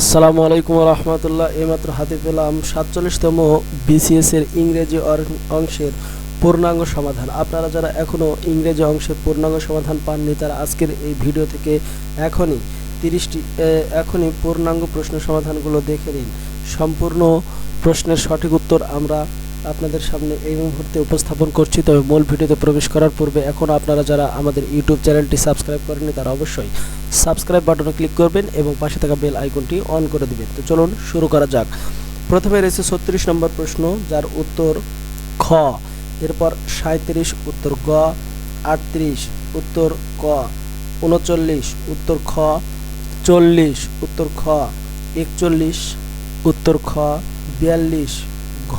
আসসালামু আলাইকুম রহমতুল্লাহ। এইমাত্র হাতে পেলাম সাতচল্লিশতম বিসিএস এর ইংরেজি অংশের পূর্ণাঙ্গ সমাধান। আপনারা যারা এখনও ইংরেজি অংশের পূর্ণাঙ্গ সমাধান পাননি, তারা আজকের এই ভিডিও থেকে এখনই তিরিশটি এখনই পূর্ণাঙ্গ প্রশ্ন সমাধানগুলো দেখে নিন। সম্পূর্ণ প্রশ্নের সঠিক উত্তর আমরা আপনাদের সামনে এই মুহূর্তে উপস্থাপন করছি। তবে মূল ভিডিওতে প্রবেশ করার পূর্বে এখন আপনারা যারা আমাদের ইউটিউব চ্যানেলটি সাবস্ক্রাইব করেননি, তারা অবশ্যই সাবস্ক্রাইব বাটনে ক্লিক করবেন এবং পাশে থাকা বেল আইকনটি অন করে দিবেন। তো চলুন শুরু করা যাক। প্রথমে রয়েছে ছত্রিশ নম্বর প্রশ্ন, যার উত্তর খ। এরপর সাঁত্রিশ উত্তর গ। আটত্রিশ, উত্তর ক। উনচল্লিশ, উত্তর খ। চল্লিশ, উত্তর খ। একচল্লিশ, উত্তর খ। বিয়াল্লিশ, ঘ।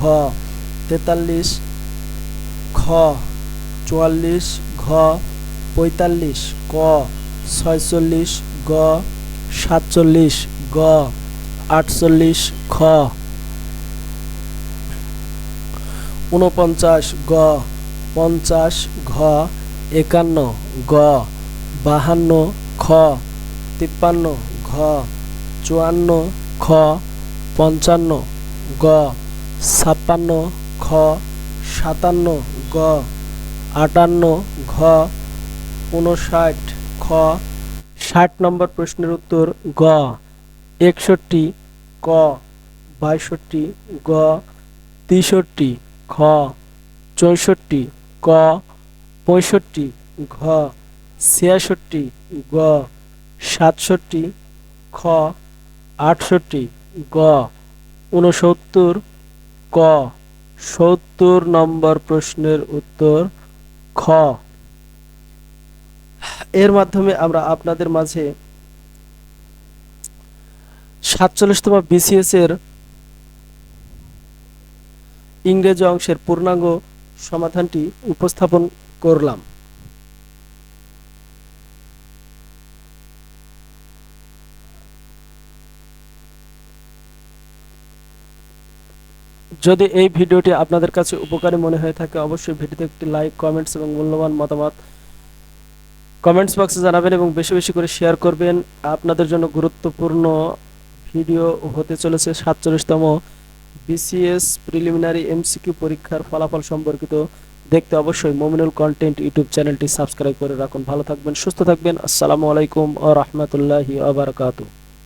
তেতাল্লিশ, খ, চুয়াল্লিশ, ঘ, পঁয়তাল্লিশ, ক, ছয়চল্লিশ, গ, সাতচল্লিশ, গ, আটচল্লিশ, খ। ঊনপঞ্চাশ, গ, পঞ্চাশ, ঘ, একান্ন, গ, বাহান্ন, খ, তিপ্পান্ন, ঘ, চুয়ান্ন, খ, পঞ্চান্ন, গ, ছাপ্পান্ন খ, সাতান্ন গ, আটান্ন ঘ উনষাট খ, ষাট নম্বর প্রশ্নের উত্তর গ, একষট্টি ক, বাইষট্টি গ, তেষট্টি খ, চৌষট্টি ক, পঁয়ষট্টি ঘ, ছিয়াষট্টি গ, সাতষট্টি খ, আটষট্টি গ, ঊনসত্তর ক। সত্তর নম্বর প্রশ্নের উত্তর খ। এর মাধ্যমে আমরা আপনাদের মাঝে সাতচল্লিশতম বিসিএস এর ইংরেজি অংশের পূর্ণাঙ্গ সমাধানটি উপস্থাপন করলাম। যদি এই ভিডিওটি আপনাদের কাছে উপকারী মনে হয়ে থাকে, অবশ্যই ভিডিওতে একটি লাইক, কমেন্টস এবং মূল্যবান মতামত কমেন্টস বক্সে জানাবেন এবং বেশি বেশি করে শেয়ার করবেন। আপনাদের জন্য গুরুত্বপূর্ণ ভিডিও হতে চলেছে সাতচল্লিশতম বিসিএস প্রিলিমিনারি এমসিকিউ পরীক্ষার ফলাফল সম্পর্কিত। দেখতে অবশ্যই মমিনুল কন্টেন্ট ইউটিউব চ্যানেলটি সাবস্ক্রাইব করে রাখুন। ভালো থাকবেন, সুস্থ থাকবেন। আসসালামু আলাইকুম ও রহমতুল্লাহি আবরকাতু